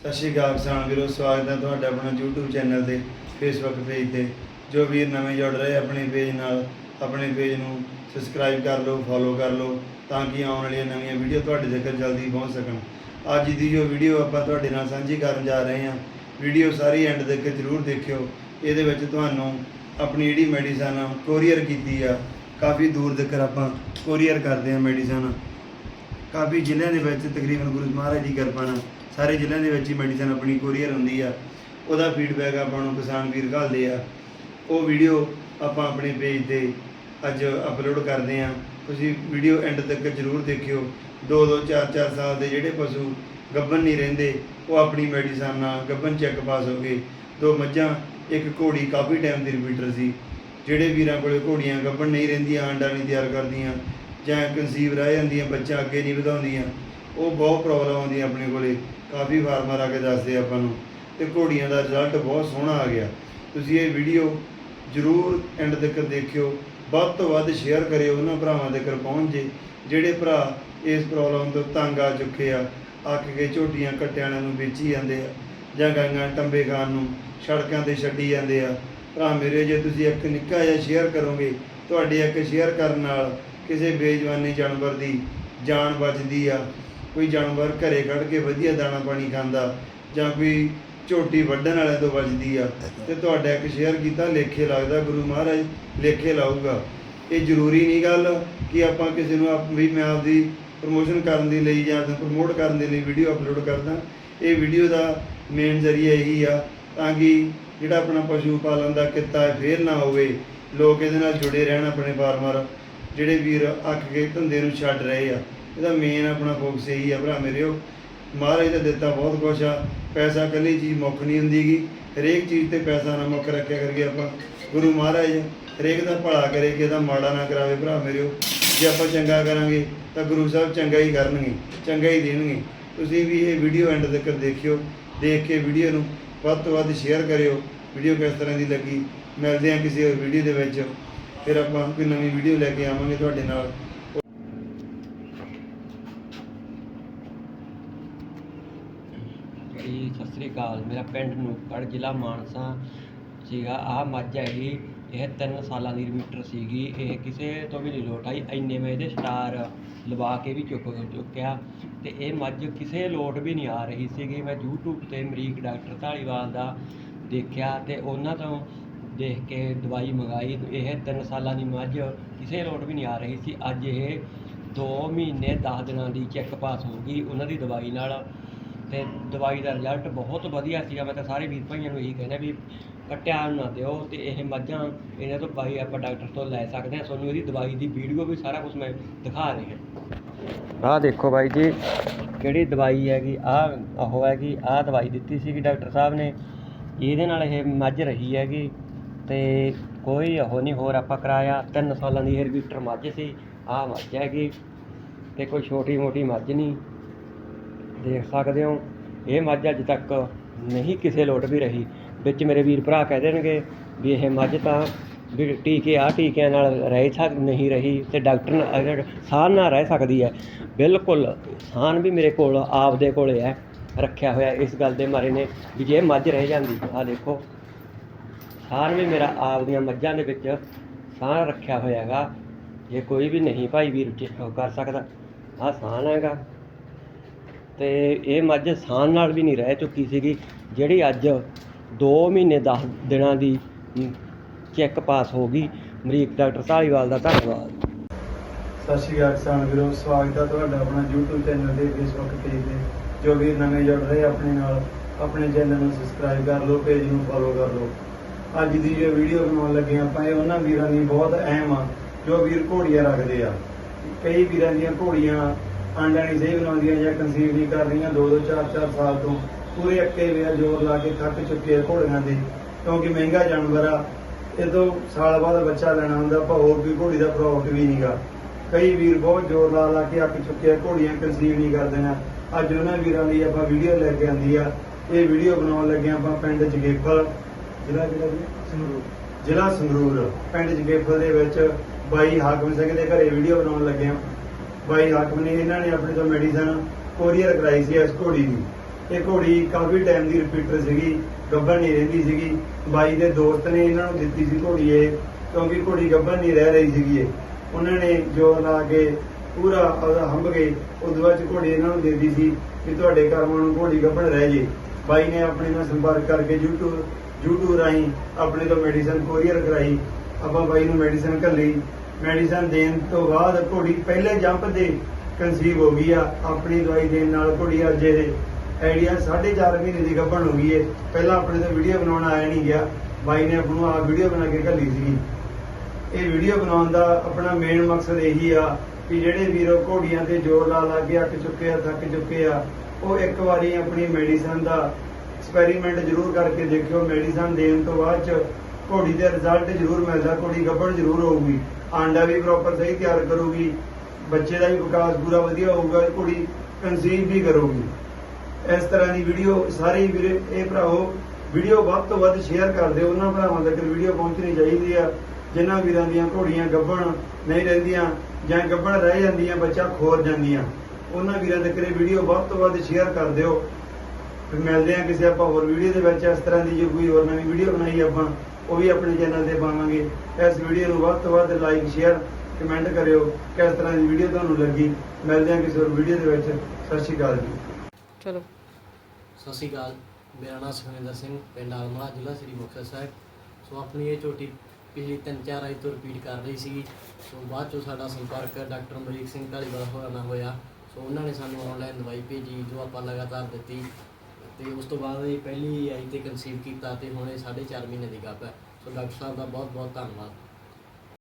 ਸਤਿ ਸ਼੍ਰੀ ਅਕਾਲ ਕਿਸਾਨ ਵੀਰੋ, ਸਵਾਗਤ ਹੈ ਤੁਹਾਡਾ ਆਪਣਾ YouTube ਚੈਨਲ ਤੇ, Facebook ਪੇਜ ਤੇ। ਜੋ ਵੀਰ ਨਵੇਂ ਜੁੜ ਰਹੇ ਆਪਣੇ ਪੇਜ ਨਾਲ, ਆਪਣੇ ਪੇਜ ਨੂੰ ਸਬਸਕ੍ਰਾਈਬ ਕਰ ਲਓ ਫੋਲੋ ਕਰ ਲਓ, ਤਾਂ ਕਿ ਆਉਣ ਵਾਲੀਆਂ ਨਵੀਆਂ ਵੀਡੀਓ ਤੁਹਾਡੇ ਤੱਕ ਜਲਦੀ ਪਹੁੰਚ ਸਕਣ। ਅੱਜ ਦੀ ਜੋ ਵੀਡੀਓ ਆਪਾਂ ਤੁਹਾਡੇ ਨਾਲ ਸਾਂਝੀ ਕਰਨ ਜਾ ਰਹੇ ਹਾਂ ਵੀਡੀਓ ਸਾਰੀ ਐਂਡ ਤੱਕ ਜ਼ਰੂਰ ਦੇਖਿਓ। ਇਹਦੇ ਵਿੱਚ ਤੁਹਾਨੂੰ ਆਪਣੀ ਜਿਹੜੀ ਮੈਡੀਸਨ ਕੋਰੀਅਰ ਕੀਤੀ ਆ, ਕਾਫੀ ਦੂਰ ਤੱਕ ਆਪਾਂ ਕੋਰੀਅਰ ਕਰਦੇ ਹਾਂ ਮੈਡੀਸਨ ਕਾਫੀ ਜ਼ਿਲ੍ਹਿਆਂ ਦੇ ਵਿੱਚ ਤਕਰੀਬਨ ਗੁਰੂ ਮਹਾਰਾਜ ਦੀ ਕਿਰਪਾ ਨਾਲ ਸਾਰੇ ਜ਼ਿਲ੍ਹਿਆਂ ਦੇ ਵਿੱਚ ਹੀ ਮੈਡੀਸਨ ਆਪਣੀ ਕੋਰੀਅਰ ਹੁੰਦੀ ਆ, ਉਹਦਾ ਫੀਡਬੈਕ ਆਪਾਂ ਨੂੰ ਕਿਸਾਨ ਵੀਰ ਘੱਲਦੇ ਆ। ਉਹ ਵੀਡੀਓ ਆਪਾਂ ਆਪਣੇ ਪੇਜ ਤੇ ਅੱਜ ਅਪਲੋਡ ਕਰਦੇ ਆ। ਤੁਸੀਂ ਵੀਡੀਓ ਐਂਡ ਤੱਕ ਜ਼ਰੂਰ ਦੇਖਿਓ। 2 2 4 4 ਸਾਲ ਦੇ ਜਿਹੜੇ ਪਸ਼ੂ ਗੱਭਣ ਨਹੀਂ ਰਹਿੰਦੇ, ਉਹ ਆਪਣੀ ਮੈਡੀਸਨ ਨਾਲ ਗੱਭਣ ਚੈੱਕ ਪਾਸ ਹੋ ਗਏ। ਦੋ ਮੱਝਾਂ, ਇੱਕ ਘੋੜੀ ਕਾਫੀ ਟਾਈਮ ਦੀ ਰਿਪੀਟਰ ਸੀ। ਜਿਹੜੇ ਵੀਰਾਂ ਕੋਲੇ ਘੋੜੀਆਂ ਗੱਭਣ ਨਹੀਂ ਰਹਿੰਦੀਆਂ, ਆਂਡਾ ਨਹੀਂ ਤਿਆਰ ਕਰਦੀਆਂ, ਜਾਂ ਕਨਸੀਵ ਰਹਿ ਜਾਂਦੀਆਂ, ਬੱਚਾ ਅੱਗੇ ਨਹੀਂ ਵਧਾਉਂਦੀਆਂ, ਉਹ ਬਹੁਤ ਪ੍ਰੋਬਲਮ ਆਉਂਦੀ ਆਪਣੇ ਕੋਲੇ। ਕਾਫੀ ਫਾਰਮਰ ਆ ਕੇ ਦੱਸਦੇ ਆਪਾਂ ਨੂੰ। ਤੇ ਘੋੜੀਆਂ ਦਾ ਰਿਜ਼ਲਟ ਬਹੁਤ ਸੋਹਣਾ ਆ ਗਿਆ। ਤੁਸੀਂ ਇਹ ਵੀਡੀਓ ਜਰੂਰ ਐਂਡ ਤੱਕ ਦੇਖਿਓ। ਵੱਧ ਤੋਂ ਵੱਧ ਸ਼ੇਅਰ ਕਰਿਓ ਉਹਨਾਂ ਭਰਾਵਾਂ ਤੱਕ ਪਹੁੰਚ ਜੇ, ਜਿਹੜੇ ਭਰਾ ਇਸ ਪ੍ਰੋਬਲਮ ਤੋਂ ਤੰਗ ਆ ਚੁੱਕੇ ਆ। ਅੱਕ ਕੇ ਝੋਟੀਆਂ ਕੱਟਿਆਂ ਨੂੰ ਵੇਚੀ ਜਾਂਦੇ ਆ ਜਾਂ ਗਾਂਗਾਂ ਟੰਬੇ ਖਾਣ ਨੂੰ ਸੜਕਾਂ ਤੇ ਛੱਡੀ ਜਾਂਦੇ ਆ। ਭਰਾ ਮੇਰੇ, ਜੇ ਤੁਸੀਂ ਇੱਕ ਨਿੱਕਾ ਜਿਹਾ ਸ਼ੇਅਰ ਕਰੋਗੇ, ਤੁਹਾਡੇ ਇੱਕ ਸ਼ੇਅਰ ਕਰਨ ਨਾਲ ਕਿਸੇ ਬੇਜਵਾਨੀ ਜਾਨਵਰ ਦੀ ਜਾਨ ਬਚਦੀ ਆ। ਕੋਈ ਜਾਨਵਰ ਘਰੇ ਕੱਢ ਕੇ ਵਧੀਆ ਦਾਣਾ ਪਾਣੀ ਖਾਂਦਾ ਜਾਂ ਕੋਈ ਝੋਟੀ ਵੱਢਣ ਵਾਲੇ ਤੋਂ ਵੱਜਦੀ ਆ, ਤੇ ਤੁਹਾਡਾ ਇੱਕ ਸ਼ੇਅਰ ਕੀਤਾ, ਲੇਖੇ ਲੱਗਦਾ, ਗੁਰੂ ਮਹਾਰਾਜ ਲੇਖੇ ਲਾਊਗਾ। ਇਹ ਜ਼ਰੂਰੀ ਨਹੀਂ ਗੱਲ ਕਿ ਆਪਾਂ ਕਿਸੇ ਨੂੰ ਆਪ ਵੀ ਮੈਂ ਆਪਦੀ ਪ੍ਰਮੋਸ਼ਨ ਕਰਨ ਦੇ ਲਈ ਜਾਂ ਪ੍ਰਮੋਟ ਕਰਨ ਦੇ ਲਈ ਵੀਡੀਓ ਅਪਲੋਡ ਕਰਦਾ। ਇਹ ਵੀਡੀਓ ਦਾ ਮੇਨ ਜ਼ਰੀਆ ਇਹੀ ਆ, ਤਾਂ ਕਿ ਜਿਹੜਾ ਆਪਣਾ ਪਸ਼ੂ ਪਾਲਣ ਦਾ ਕਿੱਤਾ ਹੈ ਫੇਲ ਨਾ ਹੋਵੇ। ਲੋਕ ਇਹਦੇ ਨਾਲ ਜੁੜੇ ਰਹਿਣ ਆਪਣੇ ਫਾਰਮਰ ਜਿਹੜੇ ਵੀਰ ਅੱਕ ਕੇ ਧੰਦੇ ਨੂੰ ਛੱਡ ਰਹੇ ਆ। ਇਹਦਾ ਮੇਨ ਆਪਣਾ ਫੋਕਸ ਇਹੀ ਆ ਭਰਾ ਮੇਰਿਓ ਮਹਾਰਾਜ ਦਾ ਦਿੱਤਾ ਬਹੁਤ ਕੁਛ ਆ। ਪੈਸਾ ਇਕੱਲੀ ਚੀਜ਼ ਮੁੱਖ ਨਹੀਂ ਹੁੰਦੀਗੀ। ਹਰੇਕ ਚੀਜ਼ ਤੇ ਪੈਸਾ ਨਾ ਮੁੱਖ ਰੱਖਿਆ ਕਰਕੇ ਆਪਾਂ। ਗੁਰੂ ਮਹਾਰਾਜ, ਹਰੇਕ ਦਾ ਭਲਾ ਕਰੇ ਕਿ ਇਹਦਾ ਮਾੜਾ ਨਾ ਕਰਾਵੇ ਭਰਾ ਮੇਰਿਓ ਜੇ ਆਪਾਂ ਚੰਗਾ ਕਰਾਂਗੇ, ਤਾਂ ਗੁਰੂ ਸਾਹਿਬ ਚੰਗਾ ਹੀ ਕਰਨਗੇ, ਚੰਗਾ ਹੀ ਦੇਣਗੇ। ਤੁਸੀਂ ਵੀ ਇਹ ਵੀਡੀਓ ਐਂਡ ਤੱਕ ਦੇਖਿਓ, ਦੇਖ ਕੇ ਵੀਡੀਓ ਨੂੰ ਵੱਧ ਤੋਂ ਵੱਧ ਸ਼ੇਅਰ ਕਰਿਓ। ਵੀਡੀਓ ਕਿਸ ਤਰ੍ਹਾਂ ਦੀ ਲੱਗੀ? ਮਿਲਦੇ ਹਾਂ ਕਿਸੇ ਹੋਰ ਵੀਡੀਓ ਦੇ ਵਿੱਚ। ਫਿਰ ਆਪਾਂ ਕੋਈ ਨਵੀਂ ਵੀਡੀਓ ਲੈ ਕੇ ਆਵਾਂਗੇ ਤੁਹਾਡੇ ਨਾਲ ਜੀ ਸਤਿ ਸ੍ਰੀ ਅਕਾਲ, ਮੇਰਾ ਪਿੰਡ ਨੂਕੜ, ਜ਼ਿਲ੍ਹਾ ਮਾਨਸਾ ਸੀਗਾ। ਆਹ ਮੱਝ ਹੈਗੀ, ਇਹ 3 ਸਾਲਾਂ ਦੀ ਮੀਟਰ ਸੀਗੀ। ਇਹ ਕਿਸੇ ਤੋਂ ਵੀ ਨਹੀਂ ਲੋਟ ਆਈ, ਇੰਨੇ ਮੈਂ ਇਹਦੇ ਸਟਾਰ ਲਵਾ ਕੇ ਵੀ ਚੁੱਕ ਚੁੱਕਿਆ ਤੇ ਇਹ ਮੱਝ ਕਿਸੇ ਲੋਟ ਵੀ ਨਹੀਂ ਆ ਰਹੀ ਸੀਗੀ। ਮੈਂ YouTube ਤੇ ਅਮਰੀਕ ਡਾਕਟਰ ਢਾਲੀਵਾਲ ਦਾ ਦੇਖਿਆ ਤੇ ਉਹਨਾਂ ਤੋਂ ਦੇਖ ਕੇ ਦਵਾਈ ਮੰਗਾਈ। ਇਹ 3 ਸਾਲਾਂ ਦੀ ਮੱਝ ਕਿਸੇ ਲੋਟ ਵੀ ਨਹੀਂ ਆ ਰਹੀ ਸੀ। ਅੱਜ ਇਹ 2 ਮਹੀਨੇ 10 ਦਿਨਾਂ ਦੀ ਚੈੱਕ ਪਾਸ ਹੋ ਗਈ। ਉਹਨਾਂ ਦੀ ਦਵਾਈ ਨਾਲ ਤੇ ਦਵਾਈ ਦਾ ਰਿਜ਼ਲਟ ਬਹੁਤ ਵਧੀਆ ਸੀਗਾ ਮੈਂ ਤਾਂ ਸਾਰੇ ਵੀਰ ਭਾਈਆਂ ਨੂੰ ਇਹੀ ਕਹਿੰਦਾ ਵੀ ਕੱਟਿਆ ਨਾ ਦਿਓ ਤੇ ਇਹ ਮੱਝਾਂ ਇਹਨਾਂ ਤੋਂ ਬਾਈ ਆਪਾਂ ਡਾਕਟਰ ਤੋਂ ਲੈ ਸਕਦੇ ਹਾਂ। ਤੁਹਾਨੂੰ ਇਹਦੀ ਦਵਾਈ ਦੀ ਵੀਡੀਓ ਵੀ ਸਾਰਾ ਕੁਝ ਮੈਂ ਦਿਖਾ ਰਿਹਾ। ਆਹ ਦੇਖੋ ਬਾਈ ਜੀ, ਕਿਹੜੀ ਦਵਾਈ ਹੈਗੀ, ਆਹ ਉਹ ਹੈਗੀ, ਆਹ ਦਵਾਈ ਦਿੱਤੀ ਸੀਗੀ ਡਾਕਟਰ ਸਾਹਿਬ ਨੇ। ਇਹਦੇ ਨਾਲ ਇਹ ਮੱਝ ਰਹੀ ਹੈਗੀ ਤੇ ਕੋਈ ਉਹ ਨਹੀਂ, ਹੋਰ ਆਪਾਂ ਕਰਾਇਆ। ਤਿੰਨ ਸਾਲਾਂ ਦੀ ਇਹ ਹੇਰਬੀਟਰ ਮੱਝ ਸੀ, ਆਹ ਮੱਝ ਹੈਗੀ ਤੇ ਕੋਈ ਛੋਟੀ ਮੋਟੀ ਮੱਝ ਨਹੀਂ। ਦੇਖ ਸਕਦੇ ਹੋ। ਇਹ ਮੱਝ ਅੱਜ ਤੱਕ ਨਹੀਂ ਕਿਸੇ ਲੋਟ ਵੀ ਰਹੀ। ਵਿੱਚ ਮੇਰੇ ਵੀਰ ਭਰਾ ਕਹਿ ਦੇਣਗੇ ਵੀ ਇਹ ਮੱਝ ਤਾਂ ਵੀ ਟੀਕੇ ਆ, ਟੀਕਿਆਂ ਨਾਲ ਰਹਿ ਸਕ, ਨਹੀਂ ਰਹੀ ਤੇ ਡਾਕਟਰ ਨਾਲ ਸਾਹ ਨਾਲ ਰਹਿ ਸਕਦੀ ਹੈ। ਬਿਲਕੁਲ ਸਾਹ ਵੀ ਮੇਰੇ ਕੋਲ ਆਪ ਦੇ ਕੋਲੇ ਹੈ, ਰੱਖਿਆ ਹੋਇਆ ਇਸ ਗੱਲ ਦੇ ਮਾਰੇ ਨੇ ਵੀ ਜੇ ਮੱਝ ਰਹਿ ਜਾਂਦੀ ਆ ਦੇਖੋ। ਸਾਹ ਵੀ ਮੇਰਾ ਆਪ ਦੀਆਂ ਮੱਝਾਂ ਦੇ ਵਿੱਚ ਸਾਹ ਰੱਖਿਆ ਹੋਇਆ ਹੈਗਾ। ਜੇ ਕੋਈ ਵੀ ਨਹੀਂ ਭਾਈ ਵੀਰ ਚ ਕਰ ਸਕਦਾ। ਆਹ ਸਾਨ ਹੈਗਾ। ਤੇ ਇਹ ਮੱਝ ਸਾਨ ਨਾਲ ਵੀ ਨਹੀਂ ਰਹਿ ਚੁੱਕੀ ਸੀਗੀ, ਜਿਹੜੀ ਅੱਜ 2 ਮਹੀਨੇ 10 ਦਿਨਾਂ ਦੀ ਚੈੱਕ ਪਾਸ ਹੋ ਗਈ। ਅਮਰੀਕ ਡਾਕਟਰ ਢਾਲੀਵਾਲ ਦਾ ਧੰਨਵਾਦ। ਸਤਿ ਸ਼੍ਰੀ ਅਕਾਲ ਕਿਸਾਨ ਵੀਰੋ, ਸਵਾਗਤ ਹੈ ਤੁਹਾਡਾ ਆਪਣਾ YouTube ਚੈਨਲ ਤੇ, Facebook ਪੇਜ ਤੇ। ਜੋ ਵੀ ਨਵੇਂ ਜੁੜ ਰਹੇ ਆਪਣੇ ਨਾਲ, ਆਪਣੇ ਚੈਨਲ ਨੂੰ ਸਬਸਕ੍ਰਾਈਬ ਕਰ ਲਓ ਪੇਜ ਨੂੰ ਫੋਲੋ ਕਰ ਲਓ। ਅੱਜ ਦੀ ਜੋ ਵੀਡੀਓ ਬਣਾਉਣ ਲੱਗੇ ਹਾਂ ਆਪਾਂ, ਇਹ ਉਹਨਾਂ ਵੀਰਾਂ ਦੀ ਬਹੁਤ ਅਹਿਮ ਆ, ਜੋ ਵੀਰ ਘੋੜੀਆਂ ਰੱਖਦੇ ਆ। ਕਈ ਵੀਰਾਂ ਦੀਆਂ ਘੋੜੀਆਂ ਆਂਡਾਂ ਨਹੀਂ ਸਹੀ ਬਣਾਉਂਦੀਆਂ ਜਾਂ ਕਨਸੀਵ ਨਹੀਂ ਕਰ ਰਹੀਆਂ 2 2 4 4 ਸਾਲ ਤੋਂ ਪੂਰੇ ਅੱਕੇ ਵੇਰ ਜ਼ੋਰ ਲਾ ਕੇ ਥੱਕ ਚੁੱਕੇ ਆ ਘੋੜੀਆਂ ਦੇ ਕਿਉਂਕਿ ਮਹਿੰਗਾ ਜਾਨਵਰ ਆ, ਇਹ ਤੋਂ ਸਾਲ ਬਾਅਦ ਬੱਚਾ ਲੈਣਾ ਹੁੰਦਾ, ਆਪਾਂ ਹੋਰ ਕੋਈ ਘੋੜੀ ਦਾ ਪ੍ਰੋਫਿਟ ਵੀ ਨਹੀਂਗਾ ਕਈ ਵੀਰ ਬਹੁਤ ਜ਼ੋਰ ਲਾ ਲਾ ਕੇ ਅੱਕ ਚੁੱਕੇ ਆ, ਘੋੜੀਆਂ ਕਨਸੀਵ ਨਹੀਂ ਕਰਦੀਆਂ ਅੱਜ ਉਹਨਾਂ ਵੀਰਾਂ ਲਈ ਆਪਾਂ ਵੀਡੀਓ ਲੈ ਕੇ ਆਂਦੀ ਆ। ਇਹ ਵੀਡੀਓ ਬਣਾਉਣ ਲੱਗੇ ਆਪਾਂ ਪਿੰਡ ਜਗੇਫਲ, ਜ਼ਿਲ੍ਹਾ ਜ਼ਿਲ੍ਹਾ ਜੀ? ਜ਼ਿਲ੍ਹਾ ਸੰਗਰੂਰ, ਪਿੰਡ ਜਗੇਫਲ ਦੇ ਵਿੱਚ ਬਾਈ ਹਾਕਮ ਸਿੰਘ ਦੇ ਘਰੇ ਵੀਡੀਓ ਬਣਾਉਣ ਲੱਗੇ ਆ। ਬਾਈ ਹਾਕਮ ਨੇ ਇਹਨਾਂ ਨੇ ਆਪਣੇ ਤੋਂ ਮੈਡੀਸਨ ਕੋਰੀਅਰ ਕਰਾਈ ਸੀ ਇਸ ਘੋੜੀ ਦੀ। ਇਹ ਘੋੜੀ ਕਾਫੀ ਟਾਈਮ ਦੀ ਰਿਪੀਟਰ ਸੀਗੀ ਗੱਭਰ ਨਹੀਂ ਰਹਿੰਦੀ ਸੀਗੀ। ਬਾਈ ਦੇ ਦੋਸਤ ਨੇ ਇਹਨਾਂ ਨੂੰ ਦਿੱਤੀ ਸੀ ਘੋੜੀ ਇਹ, ਕਿਉਂਕਿ ਘੋੜੀ ਗੱਭਰ ਨਹੀਂ ਰਹਿ ਰਹੀ ਸੀਗੀ ਇਹ। ਉਹਨਾਂ ਨੇ ਜੋਰ ਲਾ ਕੇ ਪੂਰਾ ਉਹਦਾ ਹੰਭ ਗਏ ਉਦੋਂ ਬਾਅਦ ਘੋੜੀ ਇਹਨਾਂ ਨੂੰ ਦੇ ਦਿੱਤੀ ਸੀ ਕਿ ਤੁਹਾਡੇ ਕਰਮਾਂ ਨੂੰ ਘੋੜੀ ਗੱਭਣ ਰਹਿ ਜੇ। ਬਾਈ ਨੇ ਆਪਣੇ ਨਾਲ ਸੰਪਰਕ ਕਰਕੇ YouTube YouTube ਰਾਹੀਂ ਆਪਣੇ ਤੋਂ ਮੈਡੀਸਨ ਕੋਰੀਅਰ ਕਰਾਈ। ਆਪਾਂ ਬਾਈ ਨੂੰ ਮੈਡੀਸਨ ਘੱਲੀ। ਮੈਡੀਸਨ ਦੇਣ ਤੋਂ ਬਾਅਦ ਘੋੜੀ ਪਹਿਲੇ ਜੰਪ ਤੇ ਕਨਸੀਵ ਹੋ ਗਈ ਆ। ਆਪਣੀ ਦਵਾਈ ਦੇਣ ਨਾਲ ਘੋੜੀ ਅੱਜ ਇਹ ਆਈਡੀਆ 4.5 ਮਹੀਨੇ ਦੀ ਗੱਭਣ ਹੋ ਗਈ ਏ। ਪਹਿਲਾਂ ਆਪਣੇ ਤੋਂ ਵੀਡੀਓ ਬਣਾਉਣ ਆਇਆ ਨਹੀਂ ਗਿਆ। ਬਾਈ ਨੇ ਆਪ ਨੂੰ ਆ ਵੀਡੀਓ ਬਣਾ ਕੇ ਘੱਲੀ ਸੀ ਇਹ ਵੀਡੀਓ ਬਣਾਉਣ ਦਾ ਆਪਣਾ ਮੇਨ ਮਕਸਦ ਇਹੀ ਆ ਕਿ ਜਿਹੜੇ ਵੀਰੋ ਘੋੜੀਆਂ ਤੇ ਜ਼ੋਰ ਲਾ ਲਾ ਕੇ ਅੱਕ ਚੁੱਕੇ ਆ, ਥੱਕ ਚੁੱਕੇ ਆ, ਉਹ ਇੱਕ ਵਾਰੀ ਆਪਣੀ ਮੈਡੀਸਨ ਦਾ ਐਕਸਪੈਰੀਮੈਂਟ ਜ਼ਰੂਰ ਕਰਕੇ ਦੇਖਿਓ। ਮੈਡੀਸਨ ਦੇਣ ਤੋਂ ਬਾਅਦ ਚ ਘੋੜੀ ਦੇ ਰਿਜ਼ਲਟ ਜ਼ਰੂਰ ਮਿਲਦਾ, ਘੋੜੀ ਗੱਭਣ ਜ਼ਰੂਰ ਹੋਊਗੀ। ਆਂਡਾ ਵੀ ਪ੍ਰੋਪਰ ਸਹੀ ਤਿਆਰ ਕਰੂਗੀ, ਬੱਚੇ ਦਾ ਵੀ ਵਿਕਾਸ ਪੂਰਾ ਵਧੀਆ ਹੋਊਗਾ ਘੋੜੀ ਕਨਸੀਵ ਵੀ ਕਰੂਗੀ। ਇਸ ਤਰ੍ਹਾਂ ਦੀ ਵੀਡੀਓ ਸਾਰੇ ਵੀਰੇ, ਇਹ ਭਰਾਓ ਵੀਡੀਓ ਵੱਧ ਤੋਂ ਵੱਧ ਸ਼ੇਅਰ ਕਰ ਦਿਓ। ਉਹਨਾਂ ਭਰਾਵਾਂ ਤੱਕ ਵੀਡੀਓ ਪਹੁੰਚਣੀ ਚਾਹੀਦੀ ਆ, ਜਿਨ੍ਹਾਂ ਵੀਰਾਂ ਦੀਆਂ ਘੋੜੀਆਂ ਗੱਭਣ ਨਹੀਂ ਰਹਿੰਦੀਆਂ ਜਾਂ ਗੱਭਣ ਰਹਿ ਜਾਂਦੀਆਂ, ਬੱਚਾ ਖੋਰ ਜਾਂਦੀਆਂ। ਉਹਨਾਂ ਵੀਰਾਂ ਤੱਕ ਇਹ ਵੀਡੀਓ ਵੱਧ ਤੋਂ ਵੱਧ ਸ਼ੇਅਰ ਕਰ ਦਿਓ। ਫਿਰ ਮਿਲਦੇ ਆ ਕਿਸੇ ਆਪਾਂ ਹੋਰ ਵੀਡੀਓ ਦੇ ਵਿੱਚ। ਇਸ ਤਰ੍ਹਾਂ ਦੀ ਜੇ ਕੋਈ ਹੋਰ ਨਵੀਂ ਵੀਡੀਓ ਬਣਾਈ ਆਪਾਂ ਉਹ ਵੀ ਆਪਣੇ ਚੈਨਲ ਤੇ ਪਾਵਾਂਗੇ। ਇਸ ਵੀਡੀਓ ਨੂੰ ਵੱਧ ਤੋਂ ਵੱਧ ਲਾਈਕ ਸ਼ੇਅਰ ਕਮੈਂਟ ਕਰਿਓ। ਕਿਸ ਤਰ੍ਹਾਂ ਦੀ ਵੀਡੀਓ ਤੁਹਾਨੂੰ ਲੱਗੀ? ਮਿਲਦੇ ਆ ਕਿਸੇ ਹੋਰ ਵੀਡੀਓ ਦੇ ਵਿੱਚ। ਸਤਿ ਸ਼੍ਰੀ ਅਕਾਲ ਜੀ। ਚਲੋ। ਸਤਿ ਸ਼੍ਰੀ ਅਕਾਲ। ਮੇਰਾ ਨਾਮ ਸੁਖਵਿੰਦਰ ਸਿੰਘ ਪਿੰਡ ਆਲਮਾ ਜ਼ਿਲ੍ਹਾ ਸ੍ਰੀ ਮੁਕਤਸਰ ਸਾਹਿਬ। ਸੋ ਆਪਣੀ ਇਹ ਝੋਟੀ ਪਿਛਲੀ ਤਿੰਨ ਚਾਰ ਆਈ ਤੋਂ ਰਿਪੀਟ ਕਰ ਰਹੀ ਸੀਗੀ। ਸੋ ਬਾਅਦ ਚੋਂ ਸਾਡਾ ਸੰਪਰਕ ਡਾਕਟਰ ਅਮਰੀਕ ਸਿੰਘ ਢਾਲੀਵਾਲ ਹੋਰਾਂ ਨਾਲ ਹੋਇਆ। ਸੋ ਉਹਨਾਂ ਨੇ ਸਾਨੂੰ ਆਨਲਾਈਨ ਦਵਾਈ ਭੇਜੀ ਜੋ ਆਪਾਂ ਲਗਾਤਾਰ ਦਿੱਤੀ। ਤੇ ਉਸ ਤੋਂ ਬਾਅਦ ਇਹ ਪਹਿਲੀ ਆਈ ਤੇ ਕਨਸੀਵ ਕੀਤਾ ਤੇ ਹੁਣ ਇਹ 4.5 ਮਹੀਨੇ ਦੀ ਗੱਪ ਹੈ। ਸੋ ਡਾਕਟਰ ਸਾਹਿਬ ਦਾ ਬਹੁਤ ਬਹੁਤ ਧੰਨਵਾਦ।